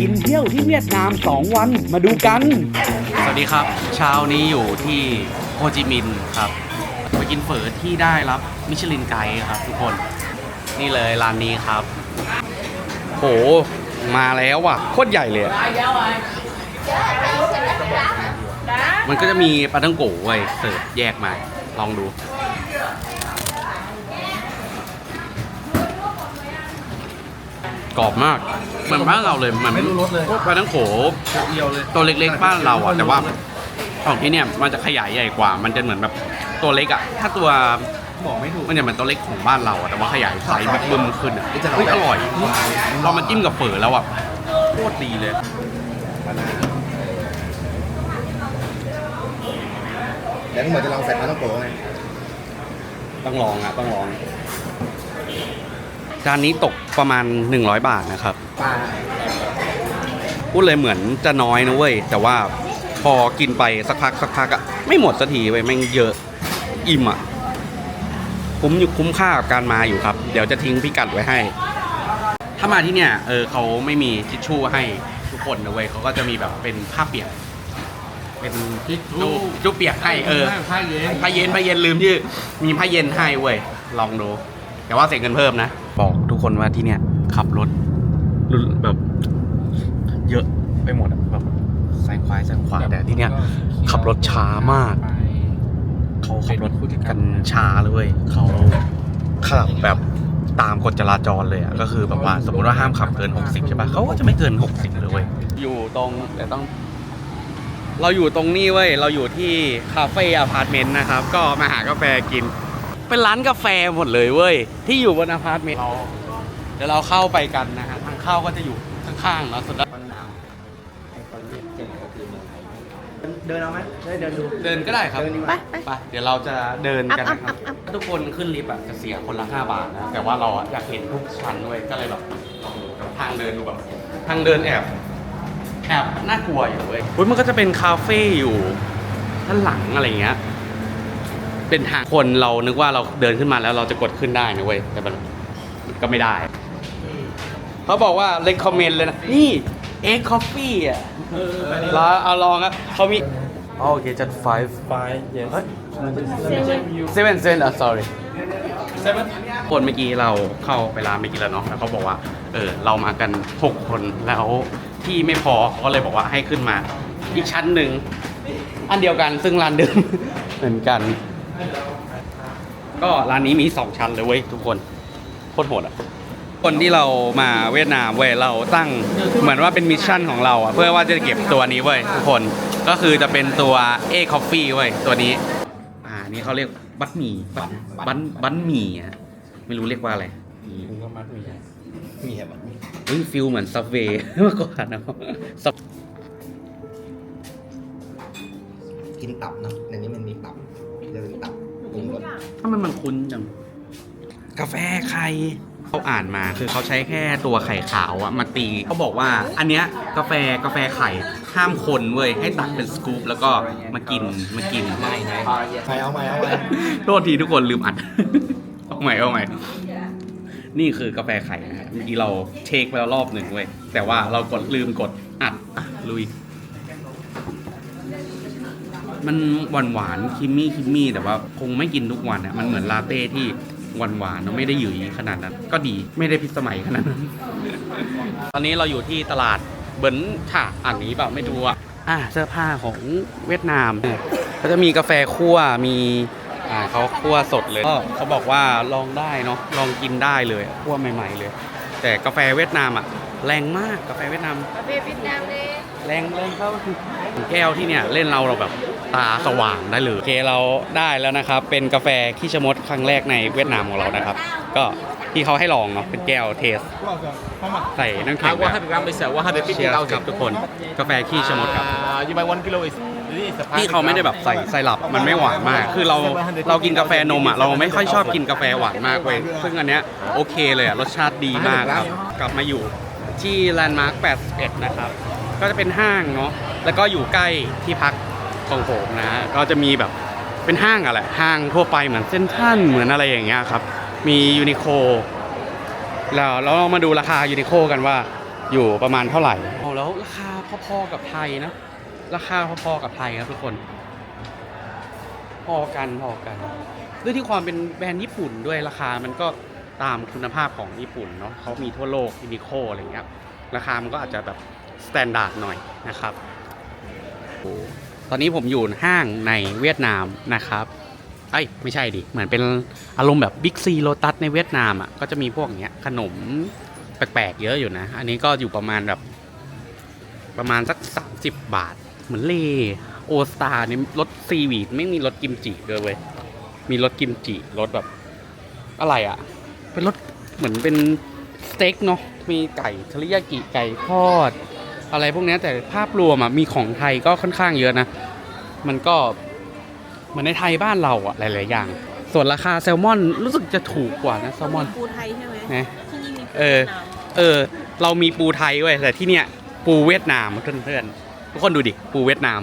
กินเที่ยวที่เวียดนาม 2 วันมาดูกัน สวัสดีครับ เช้านี้อยู่ที่โฮจิมินห์ครับไปกินเฝอที่ได้รับมิชลินไกด์ครับ ทุกคนนี่เลยร้านนี้ครับ โห มาแล้วว่ะโคตรใหญ่เลยอะมันก็จะมีปลาทังโกไว้ยเสิร์ฟแยกมา ลองดู กรอบมาก เหมือนบ้านเราเลยเหมือนไม่รู้รสเลยปลาทังโกะเดียวเลยตัวเล็กๆบ้านเราอะแต่ว่าของที่เนี่ยมันจะขยายใหญ่กว่า มันจะเหมือนแบบตัวเล็กอะถ้าตัวบอกไม่ถูกมันจะเหมือนตัวเล็กของบ้านเราอะแต่ว่าขยายไซส์บิ๊กบึ้มขึ้นอะเฮ้ยอร่อยพอมันจิ้มกับเฝอแล้วอะโคตรดีเลยเดี๋ยวก็เหมือนจะลองใส่ปลาต้องโกะไงต้องลองอะต้องลอง จานนี้ตกประมาณ 100 บาทนะครับปลาพูดเลยเหมือนจะน้อยนะเว้ย แต่ว่าพอกินไปสักพักสักพักอะไม่หมดสักทีเว้ยแม่งเยอะอิ่มอะคุ้มอยู่คุ้มค่ากับการมาอยู่ครับ เดี๋ยวจะทิ้งพิกัดไว้ให้ ถ้ามาที่เนี่ยเออเขาไม่มีทิชชู่ให้ทุกคนนะเว้ยเขาก็จะมีแบบเป็นผ้าเปียก เป็นทิชชู่ทิชชู่เปียกให้เออผ้าเย็นผ้าเย็นผ้าเย็นลืมที่มีผ้าเย็นให้เว้ยลองดู แต่ว่าเสียเงินเพิ่มนะบอกทุก คนว่าที่เนี่ย ขับรถรุนแบบ เยอะไปหมดอะแบบซ้ายขวาซ้ายขวาแต่ที่เนี่ย ขับรถช้ามาก เขาขับรถกันช้าเลยเว้ยเขาขับแบบตามกฎจราจรเลยอะก็คือแบบว่าสมมติว่าห้ามขับเกิน 60 ใช่ปะเขาก็จะไม่เกิน 60 เลยเว้ยอยู่ตรงแต่ต้อง เราอยู่ตรงนี้เว้ยเราอยู่ที่คาเฟ่อพาร์ตเมนต์นะครับ ก็มาหากาแฟกิน เป็นร้านกาแฟหมดเลยเว้ยที่อยู่บนอพาร์ตเมนต์เราเดี๋ยวเราเข้าไปกันนะฮะทางเข้าก็จะอยู่ข้างๆเนาะสุดแล้วเดินเอาไหมได้เดินดูเดินก็ได้ครับเดินดีกไปว่าไปไปเดี๋ยวเราจะเดินกันนะคอัรับพอัพอัพถ้าทุกคนขึ้นลิฟต์อะจะเสียคนละ5บาทนะแต่ว่าเราอะอยากเห็นทุกชั้นด้วยก็เลยแบบลองดูทางเดินดูแบบทางเดินแอบแอบน่ากลัวอยู่เว้ยอุ๊ยมันก็จะเป็นคาเฟ่อยู่ด้านหลังอะไรเงี้ยเป็นทางคนเรานึกว่าเราเดินขึ้นมาแล้วเราจะกดขึ้นได้นะเว้ยแต่มันก็ไม่ได้ เขาบอกว่า recommend เลยนะ นี่ egg coffee อะเราเอาลองอะเขามีอ๋อโอเคจัด five five yes เฮ้ย seven seven อะ sorry seven คนเมื่อกี้เราเข้าไปร้านเมื่อกี้แล้วเนาะแล้วเขาบอกว่า เออเรามากัน 6 คนแล้วที่ไม่พอเขาก็เลยบอกว่าให้ขึ้นมา อีกชั้นหนึ่งอันเดียวกันซึ่งร้านเดิม เหมือนกัน ก็ร้านนี้มี 2 ชั้นเลยเว้ยทุกคนโคตรโหดอะ คนที่เรามาเวียดนามเว้ยเราตั้งเหมือนว่าเป็นมิชชั่นของเราอะเพื่อว่าจะเก็บตัวนี้เว้ยทุกคนก็คือจะเป็นตัวเอคอฟฟี่เว้ยตัวนี้ อ่านี่เขาเรียกบัตหมี่บัตบันบันหมี่อะไม่รู้เรียกว่าอะไรคุณก็มัดมีมีแบบเฮ้ยฟิลเหมือนซับเวย์มากกว่านะซับกินตับเนาะในนี้มันมีตับเดินตับปรุงรสทำไมมันคุ้นจังกาแฟไข่ เขาอ่านมาคือเขาใช้แค่ตัวไข่ขาวอะมาตีเขาบอกว่า อันเนี้ยกาแฟกาแฟไข่ห้ามคนเว้ยให้ตักเป็นสกู๊ปแล้วก็มากินมากินไม่ไงใครเอาไหมเอาไหมโทษทีทุกคนลืมอัด เอาใหม่เอาใหม่นี่คือกาแฟไข่นะฮะเมื่อกี้เราเช็คไปแล้วรอบหนึ่งเว้ยแต่ว่าเรากดลืมกดอัดอะลุย มันหวานหวานๆคิมมี่คิมมี่แต่ว่าคงไม่กินทุกวันอะมันเหมือนลาเต้ที่ หวานหวานๆแล้วไม่ได้หยืยขนาดนั้น ก็ดีไม่ได้พิสมัยขนาดนั้น ตอนนี้เราอยู่ที่ตลาดเบิร์นฉะอันนี้แบบไม่ดูอะอะเสื้อผ้าของเวียดนามก็จะมีกาแฟคั่วมีอ่าเขาคั่วสดเลยก็เขาบอกว่าลองได้เนาะลองกินได้เลยคั่วใหม่ ๆ เลย แต่กาแฟเวียดนามอะแรงมากกาแฟเวียดนามประเภทเวียดนามเลยแรงแรงเข้าแก้วที่เนี่ยเล่นเราเราแบบ ตาสว่างได้เลยโอเคเราได้แล้วนะครับ เป็นกาแฟขี้ชะมดครั้งแรกในเวียดนามของเรานะครับ ก็ที่เขาให้ลองเนาะเป็นแก้วเทส ใส่น้ำแข็ง Uh, แบบ100 gram is uh, เชียร์ครับ 150,000. ทุกคน กาแฟขี้ชะมดครับ Uh, you buy one kilo is this is the ที่เขาไม่ได้แบบใส่ไซรัปมันไม่หวานมาก คือเราเรากินกาแฟนมอะเราไม่ค่อยชอบกินกาแฟหวานมากเว้ยซึ่งอันเนี้ยโอเคเลยอะรสชาติดีมากครับ กลับมาอยู่ที่แลนด์มาร์ค81 นะครับ ก็จะเป็นห้างเนาะแล้วก็อยู่ใกล้ที่พัก ของผมนะ ก็จะมีแบบเป็นห้างอะแหละห้างทั่วไปเหมือนเซ็นทรัลเหมือนอะไรอย่างเงี้ยครับ มียูนิโคแล้วเรามาดูราคายูนิโคกันว่าอยู่ประมาณเท่าไหร่แล้วราคาพอๆกับไทยนะ ราคาพอๆกับไทยครับทุกคน พอกันพอกัน ด้วยที่ความเป็นแบรนด์ญี่ปุ่นด้วยราคามันก็ตามคุณภาพของญี่ปุ่นเนาะเขามีทั่วโลกยูนิโคอะไรเงี้ยราคามันก็อาจจะแบบสแตนดาร์ดหน่อยนะครับโอ้ ตอนนี้ผมอยู่ห้างในเวียดนามนะครับเอ้ยไม่ใช่ดิ เหมือนเป็นอารมณ์แบบบิ๊กซีโ t ตัสในเวียดนามอะก็จะมีพวกเนี้ยขนมแปลกๆเยอะอยู่นะ อันนี้ก็อยู่ประมาณแบบ ประมาณสัก30บาท เหมือนเลโอสตานี่รสซีวีดไม่มีรสกิมจิด้วยเว้ยมีรสกิมจิรสแบบ อะไรอะ่ะ เป็นรสเหมือนเป็นสเต็กเนาะมีไก่เทริยากิไก่ทอด อะไรพวกเนี้ยแต่ภาพรวมอะ่ะมีของไทยก็ค่อนข้างเยอะนะ มันก็เหมือนในไทยบ้านเราอะ่ะหลาย ๆ อย่าง ส่วนราคาแซลมอนรู้สึกจะถูกกว่านะแซลมอนปูไทยใช่ไหมนะที่นี่มีปูเออวียดนามเออ เรามีปูไทยเว้ยแต่ที่เนี้ยปูเวียดนามเพื่อนๆทุกคนดูดิปูเวียดนาม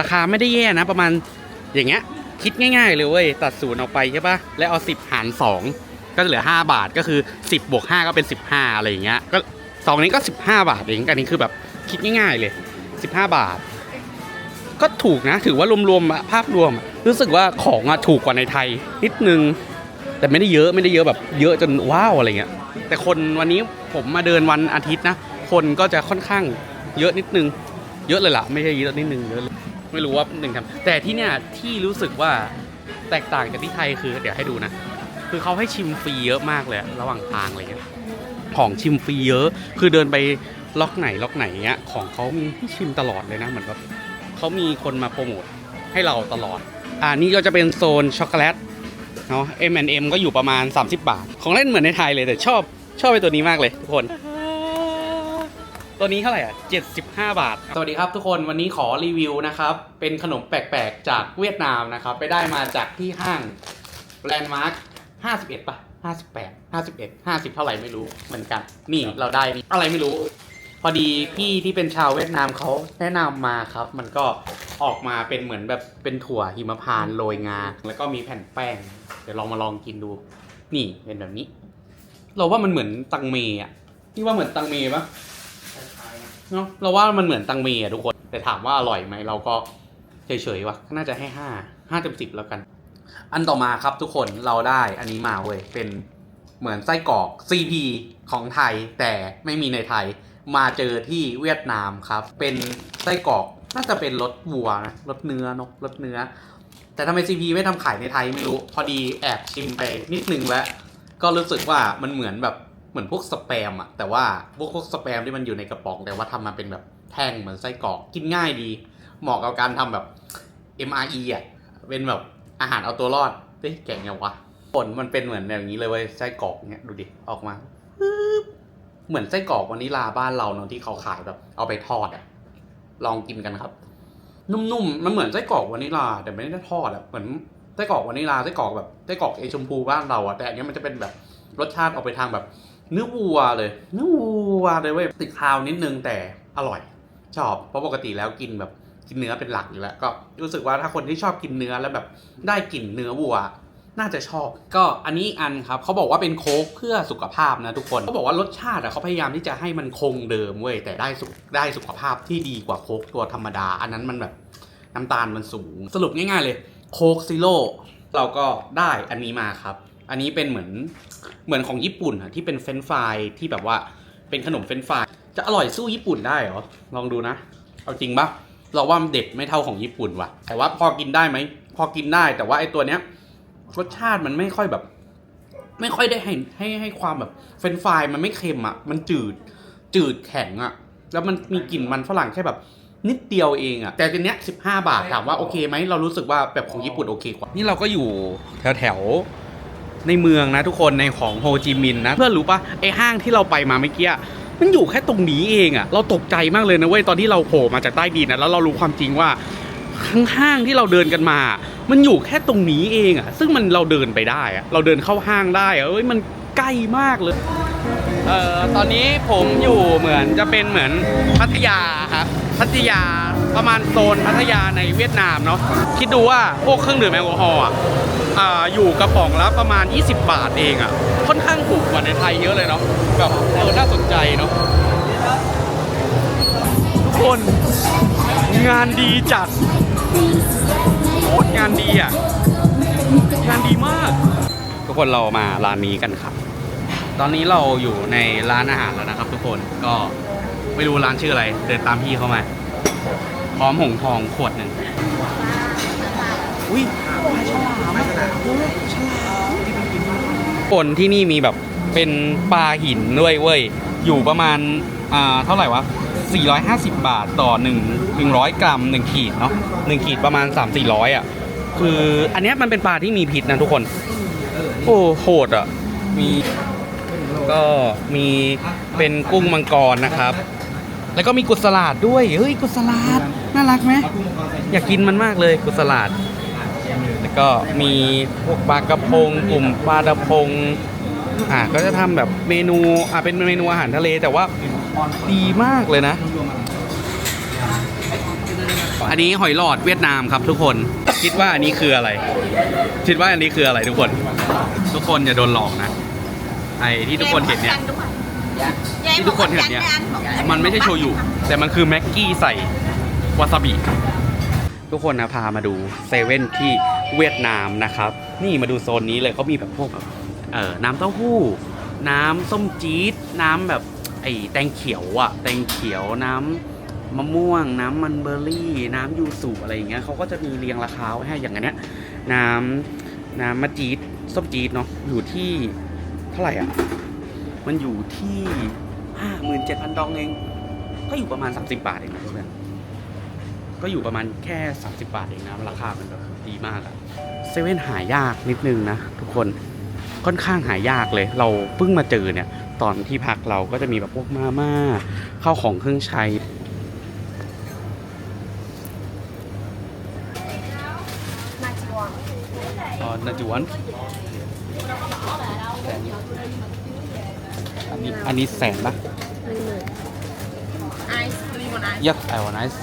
ราคาไม่ได้แย่นะ ประมาณอย่างเงี้ยคิดง่าย ๆ เลยเว้ยตัดศูนย์ออกไปใช่ปะแล้วเอา 10 หาร 2 ก็จะเหลือ 5 บาทก็คือ 10บวก5ก็เป็น 15 อะไรอย่างเงี้ยก็ สองนี้ก็ 15 บาทเองอันนี้คือแบบคิดง่ายๆเลย 15 บาท ก็ถูกนะ ถือว่ารวมๆภาพรวม รู้สึกว่าของอะถูกกว่าในไทย นิดนึง แต่ไม่ได้เยอะไม่ได้เยอะแบบเยอะจนว้าวอะไรเงี้ยแต่คนวันนี้ผมมาเดินวันอาทิตย์นะ คนก็จะค่อนข้างเยอะนิดนึง เยอะเลยล่ะ ไม่ใช่เยอะนิดนึงเยอะเลยไม่รู้ว่าหนึ่งทำแต่ที่เนี่ยที่รู้สึกว่าแตกต่างจากที่ไทยคือ เดี๋ยวให้ดูนะ คือเขาให้ชิมฟรีเยอะมากเลยระหว่างทางอะไรเงี้ย ของชิมฟรีเยอะ คือเดินไปล็อกไหนล็อกไหนเงี้ยของเขามีให้ชิมตลอดเลยนะเหมือนแบบเขามีคนมาโปรโมทให้เราตลอด อ่านี่ก็จะเป็นโซนช็อกโกแลตเนาะ M&M ก็อยู่ประมาณ 30 บาท ของเล่นเหมือนในไทยเลยแต่ชอบชอบไปตัวนี้มากเลยทุกคน ตัวนี้เท่าไหร่อะ 75 บาท สวัสดีครับทุกคนวันนี้ขอรีวิวนะครับ เป็นขนมแปลกๆ จากเวียดนามนะครับ ไปได้มาจากที่ห้างแลนด์มาร์ค 51ป่ะ58 51 50เท่าไหร่ไม่รู้เหมือนกัน นี่เราได้นี่อะไรไม่รู้ พอดีพี่ที่เป็นชาวเวียดนามเขาแนะนำมาครับ มันก็ออกมาเป็นเหมือนแบบเป็นถั่วหิมพานต์โรยงา แล้วก็มีแผ่นแป้ง เดี๋ยวลองมาลองกินดู นี่เป็นแบบนี้ เราว่ามันเหมือนตังเมอะพี่ว่าเหมือนตังเมปะเนาะเราว่ามันเหมือนตังเมอะทุกคน แต่ถามว่าอร่อยไหมเราก็เฉยๆว่ะน่าจะให้ห้าห้าเต็มสิบแล้วกัน อันต่อมาครับทุกคนเราได้อันนี้มาเว้ยเป็นเหมือนไส้กรอก CP ของไทยแต่ไม่มีในไทย มาเจอที่เวียดนามครับ เป็นไส้กรอกน่าจะเป็นรสวัวนะรสเนื้อเนอะรสเนื้อ แต่ทำไม CP ไม่ทำขายในไทยไม่รู้ พอดีแอบชิมไปนิดนึงแล้ว ก็รู้สึกว่ามันเหมือนแบบเหมือนพวกสแปมอะแต่ว่าพวกพวกสแปมที่มันอยู่ในกระป๋อง แต่ว่าทำมาเป็นแบบแท่งเหมือนไส้กรอกกินง่ายดี เหมาะกับการทำแบบ MRE อะเป็นแบบ อาหารเอาตัวรอดเฮ้ยแก่งยังวะผลมันเป็นเหมือนแบบนี้เลยเว้ยไส้กรอกเนี้ยดูดิออกมาเหมือนไส้กรอกวานิลาบ้านเราเนาะที่เขาขายแบบ เอาไปทอดอะลองกินกันครับ นุ่มๆมันเหมือนไส้กรอกวานิลา แต่ไม่ได้ทอดอะเหมือนไส้กรอกวานิลาไส้กรอกแบบไส้กรอกเอชมพูบ้านเราอะแต่อันนี้มันจะเป็นแบบรสชาติออกไปทางแบบเนื้อวัวเลยเนื้อวัวเลยเว้ยติดคาวนิดนึงแต่อร่อย ชอบเพราะปกติแล้วกินแบบ กินเนื้อเป็นหลักอยู่แล้วก็รู้สึกว่าถ้าคนที่ชอบกินเนื้อแล้วแบบได้กลิ่นเนื้อวัว น่าจะชอบ ก็อันนี้อันครับเขาบอกว่าเป็นโค้กเพื่อสุขภาพนะทุกคนเขาบอกว่ารสชาติอะเขาพยายามที่จะให้มันคงเดิมเว้ยแต่ได้สุขได้สุขภาพที่ดีกว่าโค้กตัวธรรมดา อันนั้นมันแบบน้ำตาลมันสูง สรุปง่ายๆเลยโค้กซิโร่เราก็ได้อันนี้มาครับ อันนี้เป็นเหมือนเหมือนของญี่ปุ่นอะที่เป็นเฟรนฟรายที่แบบว่าเป็นขนมเฟรนฟรายจะอร่อยสู้ญี่ปุ่นได้เหรอลองดูนะ เอาจริงปะ เราว่ามันเด็ดไม่เท่าของญี่ปุ่นว่ะ แต่ว่าพอกินได้ไหม พอกินได้แต่ว่าไอ้ตัวเนี้ยรสชาติมันไม่ค่อยแบบ ไม่ค่อยได้ให้ให้ให้ความแบบเฟรนฟรายมันไม่เค็มอะ มันจืด จืดแข็งอะ แล้วมันมีกลิ่นมันฝรั่งแค่แบบ นิดเดียวเองอะ แต่ทีเนี้ยสิบห้าบาทถามว่าโอเคไหม เรารู้สึกว่าแบบของญี่ปุ่นโอเคกว่า นี่เราก็อยู่แถวแถวในเมืองนะทุกคนในของโฮจิมินห์นะ เพื่อนรู้ปะไอห้างที่เราไปมาเมื่อกี้ มันอยู่แค่ตรงนี้เองอะเราตกใจมากเลยนะเว้ยตอนที่เราโผล่มาจากใต้ดินนะแล้วเรารู้ความจริงว่าข้างห้างที่เราเดินกันมา มันอยู่แค่ตรงนี้เองอะซึ่งมันเราเดินไปได้อะเราเดินเข้าห้างได้อะเอ้ยมันใกล้มากเลยเอ่อตอนนี้ผมอยู่เหมือนจะเป็นเหมือนพัทยาครับพัทยาประมาณโซนพัทยาในเวียดนามเนาะคิดดูว่าพวกเครื่องดื่มแอลกอฮอล์อะอยู่กระป๋องละประมาณ 20 บาทเองอะค่อนข้างถูกกว่าในไทยเยอะเลยเนาะ แบบเออน่าสนใจเนาะงานดีจัดโคตรงานดีอะ งานดีมาก ทุกคนเรามาร้านนี้กันครับ ตอนนี้เราอยู่ในร้านอาหารแล้วนะครับ ทุกคนก็ไม่รู้ร้านชื่ออะไร เดินตามพี่เข้ามา พร้อมหงทองขวดหนึ่งอุ้ยคนที่นี่มีแบบ เป็นปลาหินด้วยเว้ย อยู่ประมาณอ่าเท่าไหร่วะ 450 บาทต่อ1 100 กรัม 1 ขีดเนาะ1ขีดประมาณ 3 400อะ คืออันเนี้ยมันเป็นปลาที่มีพิษนะทุกคน โอ้โหดอะ มีก็มีเป็นกุ้งมังกรนะครับ แล้วก็มีกุศลาดด้วย เฮ้ยกุศลาดน่ารักไหมอยากกินมันมากเลยกุศลาดแล้วก็มีพวกปลากระพงกลุ่มปลาดะพง อ่าก็จะทำแบบเมนูอ่าเป็นเมนูอาหารทะเลแต่ว่าดีมากเลยนะ อันนี้หอยหลอดเวียดนามครับทุกคนคิดว่าอันนี้คืออะไร คิดว่าอันนี้คืออะไรทุกคน ทุกคนอย่าโดนหลอกนะไอ้ที่ทุกคนเห็นเนี่ยที่ทุกคนเห็นเนี่ยมันไม่ใช่โชยุแต่มันคือแม็กกี้ใส่วาซาบิทุกคนนะพามาดูเซเว่นที่เวียดนามนะครับ นี่มาดูโซนนี้เลยเขามีแบบพวกแบบ เอ่อน้ำเต้าหู้ น้ำส้มจี๊ด น้ำแบบไอ้แตงเขียวอะแตงเขียวน้ำมะม่วง น้ำมันเบอร์รี่ น้ำยูสุอะไรอย่างเงี้ยเขาก็จะมีเรียงราคาไว้ให้อย่างอันเนี้ยน้ำน้ำมะจี๊ดส้มจี๊ดเนาะอยู่ที่เท่าไหร่อะมันอยู่ที่ห้าหมื่นเจ็ดพันดองเอง ก็อยู่ประมาณ30บาทเองนะเพื่อนก็อยู่ประมาณแค่30บาทเองนะราคามันแบบดีมากอะเซเว่นหายากนิดนึงนะทุกคน ค่อนข้างหายากเลย เราเพิ่งมาเจอเนี่ย ตอนที่พักเราก็จะมีแบบพวกมาม่าข้าวของเครื่องใช้อ๋อนาจวนแสนอันนี้อันนี้แสนปะ Ice, three one ice. ยักไอวอนิส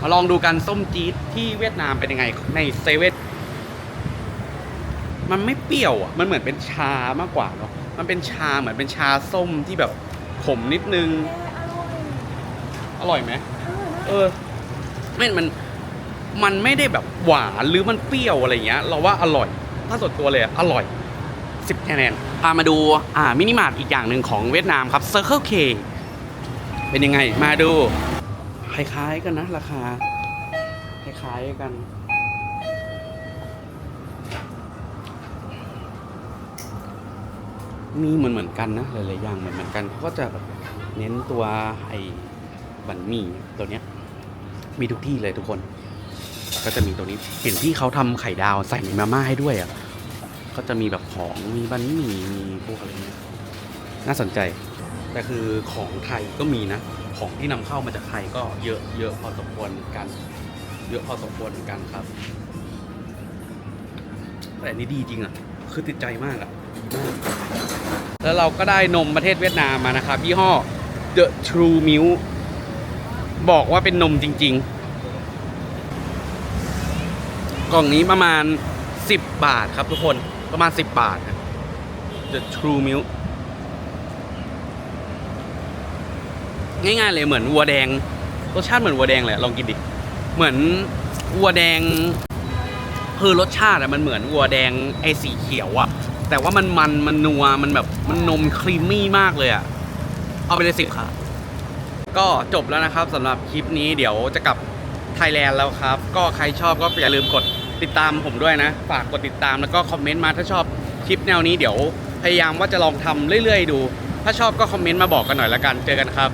มาลองดูกันส้มจี๊ดที่เวียดนามเป็นยังไงในเซเว่น มันไม่เปรี้ยวอะ มันเหมือนเป็นชามากกว่าเนาะ มันเป็นชาเหมือนเป็นชาส้มที่แบบขมนิดนึง อร่อยไหมเออไม่มัน มันไม่ได้แบบหวานหรือมันเปรี้ยวอะไรเงี้ย เราว่าอร่อย ถ้าส่วนตัวเลยอะอร่อย10คะแนน พามาดู อ่า มินิมาร์ทอีกอย่างหนึ่งของเวียดนามครับ Circle K เป็นยังไง มาดู คล้ายๆกันนะราคา คล้ายๆกัน มีเหมือนเหมือนกันนะหลายๆอย่างเหมือนเหมือนกันเขาก็จะแบบเน้นตัวไอ้บันหมี่ตัวเนี้ยมีทุกที่เลยทุกคน ก็จะมีตัวนี้เห็นพี่เขาทำไข่ดาวใส่ในมาม่าให้ด้วยอะก็จะมีแบบของมีบันหมี่มีพวกอะไรเงี้ยน่าสนใจแต่คือของไทยก็มีนะของที่นำเข้ามาจากไทยก็เยอะเยอะพอสมควรเหมือนกัน เยอะพอสมควรเหมือนกันครับ แต่อันนี้ดีจริงอะ คือติดใจมากอะดีมาก แล้วเราก็ได้นมประเทศเวียดนามมานะครับยี่ห้อ The True Milk บอกว่าเป็นนมจริง ๆ กล่องนี้ประมาณ 10 บาทครับทุกคนประมาณ 10 บาทนะ The True Milk ง่ายๆเลยเหมือนวัวแดงรสชาติเหมือนวัวแดงเลยลองกินดิ เหมือนวัวแดงคือรสชาติอะมันเหมือนวัวแดงไอสีเขียวอะ แต่ว่ามันมันมันนัวมันแบบมันนมครีมมี่มากเลยอะเอาไปเลยสิครับก็จบแล้วนะครับสำหรับคลิปนี้เดี๋ยวจะกลับไทยแลนด์แล้วครับ ก็ใครชอบก็อย่าลืมกดติดตามผมด้วยนะ ฝากกดติดตามแล้วก็คอมเมนต์มาถ้าชอบคลิปแนวนี้เดี๋ยวพยายามว่าจะลองทำเรื่อยๆดู ถ้าชอบก็คอมเมนต์มาบอกกันหน่อยละกันเจอกันครับ